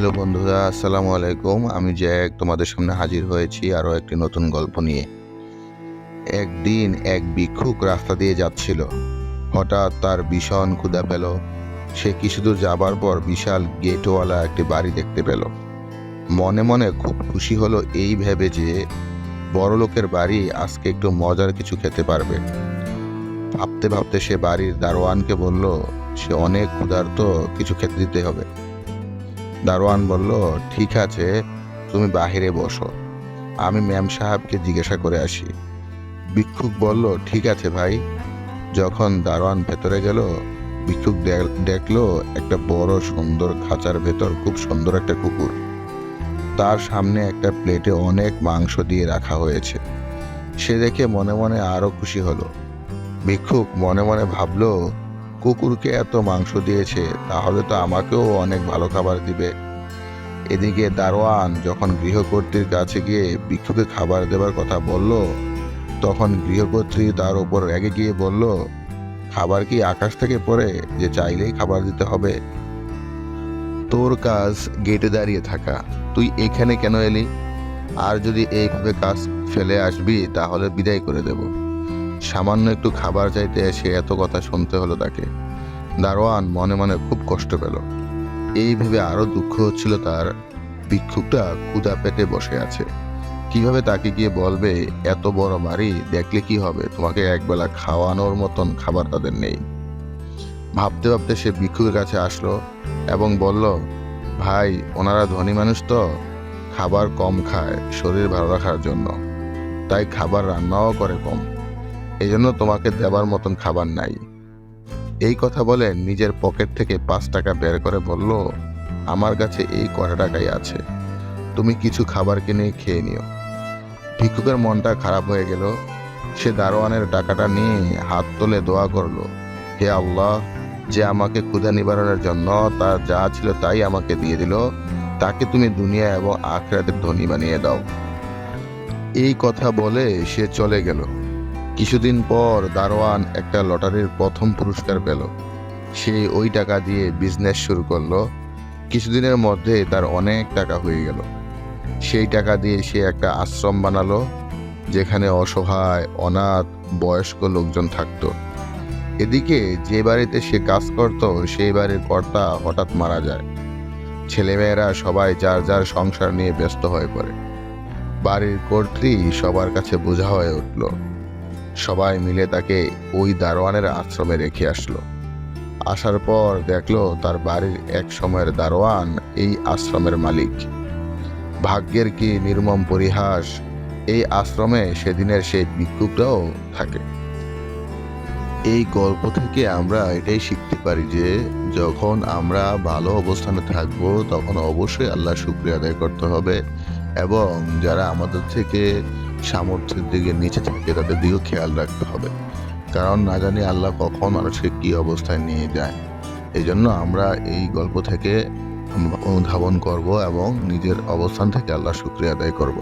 Hello বন্ধুরা, আসসালামু আলাইকুম। আমি জ্যাক তোমাদের সামনে হাজির হয়েছি আরও একটি নতুন গল্প নিয়ে। একদিন এক ভিক্ষুক রাস্তা দিয়ে যাচ্ছিল। হঠাৎ তার ভীষণ ক্ষুধা পেল। সে কিছু দূর যাবার পর বিশাল গেটওয়ালা একটি বাড়ি দেখতে পেল। মনে মনে খুব খুশি হলো এই ভেবে যে বড় লোকের বাড়ি আজকে একটু মজার কিছু খেতে পারবে। ভাবতে ভাবতে সে বাড়ির দারোয়ানকে বলল, সে অনেক ক্ষুধার্ত, কিছু খেতে দিতে হবে। দারোয়ান বলল, ঠিক আছে, তুমি বাহিরে বসো। আমি ম্যাম সাহেবকে জিজ্ঞাসা করে আসি। ভিক্ষুক বলল, ঠিক আছে ভাই। যখন দারোয়ান ভেতরে গেল, ভিক্ষুক দেখল একটা বড় সুন্দর খাঁচার ভেতর খুব সুন্দর একটা কুকুর। তার সামনে একটা প্লেটে অনেক মাংস দিয়ে রাখা হয়েছে। সে দেখে মনে মনে আরও খুশি হলো। ভিক্ষুক মনে মনে ভাবলো কুকুরকে এত মাংস দিয়েছে, তাহলে তো আমাকেও অনেক ভালো খাবার দিবে। এদিকে দারোয়ান যখন গৃহকর্ত্রীর কাছে গিয়ে ভিক্ষুকে খাবার দেবার কথা বলল, তখন গৃহকর্ত্রী তার ওপর রেগে গিয়ে বলল, খাবার কি আকাশ থেকে পড়ে? যে চাইলেই খাবার দিতে হবে। তোর কাজ গেটে দাঁড়িয়ে থাকা। তুই এখানে কেন এলি? আর যদি এইভাবে কাজ ফেলে আসবি, তাহলে বিদায় করে দেব। সামান্য একটু খাবার চাইতে এসে এত কথা শুনতে হলো তাকে। দারোয়ান মনে মনে খুব কষ্ট পেল। এই ভেবে আরও দুঃখ হচ্ছিল তার। ভিক্ষুকটা ক্ষুদা পেটে বসে আছে। কীভাবে তাকে গিয়ে বলবে, এত বড় বাড়ি, দেখলে কি হবে? তোমাকে একবেলা খাওয়ানোর মতন খাবার তাদের নেই। ভাবতে ভাবতে সে ভিক্ষুকের কাছে আসলো এবং বলল, ভাই, ওনারা ধনী মানুষ তো। খাবার কম খায়, শরীর ভালো রাখার জন্য। তাই খাবার রান্নাও করে কম। এই জন্য তোমাকে দেবার মতন খাবার নাই। এই কথা বলে নিজের পকেট থেকে পাঁচ টাকা বের করে বলল, আমার কাছে এই কটা টাকাই আছে। তুমি কিছু খাবার কিনে খেয়ে নিও। ভিক্ষুকের মনটা খারাপ হয়ে গেল। সে দারোয়ানের টাকাটা নিয়ে হাত তোলে দোয়া করল, হে আল্লাহ, যে আমাকে ক্ষুধা নিবারণের জন্য তার যা ছিল তাই আমাকে দিয়ে দিল। তাকে তুমি দুনিয়া এবং আখরাতের ধনী বানিয়ে দাও। এই কথা বলে সে চলে গেল। কিছুদিন পর দারোয়ান একটা লটারির প্রথম পুরস্কার পেল। সে ওই টাকা দিয়ে বিজনেস শুরু করল। কিছুদিনের মধ্যে তার অনেক টাকা হয়ে গেল। সেই টাকা দিয়ে সে একটা আশ্রম বানালো, যেখানে অসহায়, অনাথ, বয়স্ক লোকজন থাকতো। এদিকে যে বাড়িতে সে কাজ করত, সেই বাড়ির কর্তা হঠাৎ মারা যায়। ছেলেমেয়েরা সবাই যার যার সংসার নিয়ে ব্যস্ত হয়ে পড়ে। বাড়ির কর্ত্রী সবার কাছে বোঝা হয়ে উঠল। সবাই মিলে তাকে ওই দারোয়ানের আশ্রমে রেখে আসলো। আসার পর দেখল তার বাড়ির এক সময়ের দারোয়ান এই আশ্রমের মালিক। ভাগ্যের কি নির্মম পরিহাস, এই আশ্রমে সেদিনের সেই ভিক্ষুকটাও থাকে। এই গল্প থেকে আমরা এটাই শিখতে পারি যে, যখন আমরা ভালো অবস্থানে থাকব, তখন অবশ্যই আল্লাহ শুক্রিয়া আদায় করতে হবে এবং যারা আমাদের থেকে সামর্থ্যের দিকে নিচে থাকে তাদের দিকেও খেয়াল রাখতে হবে। কারণ না জানি আল্লাহ কখন মানুষকে কী অবস্থায় নিয়ে যায়। এই জন্য আমরা এই গল্প থেকে অনুধাবন করব এবং নিজের অবস্থান থেকে আল্লাহ শুক্রিয়া আদায় করব।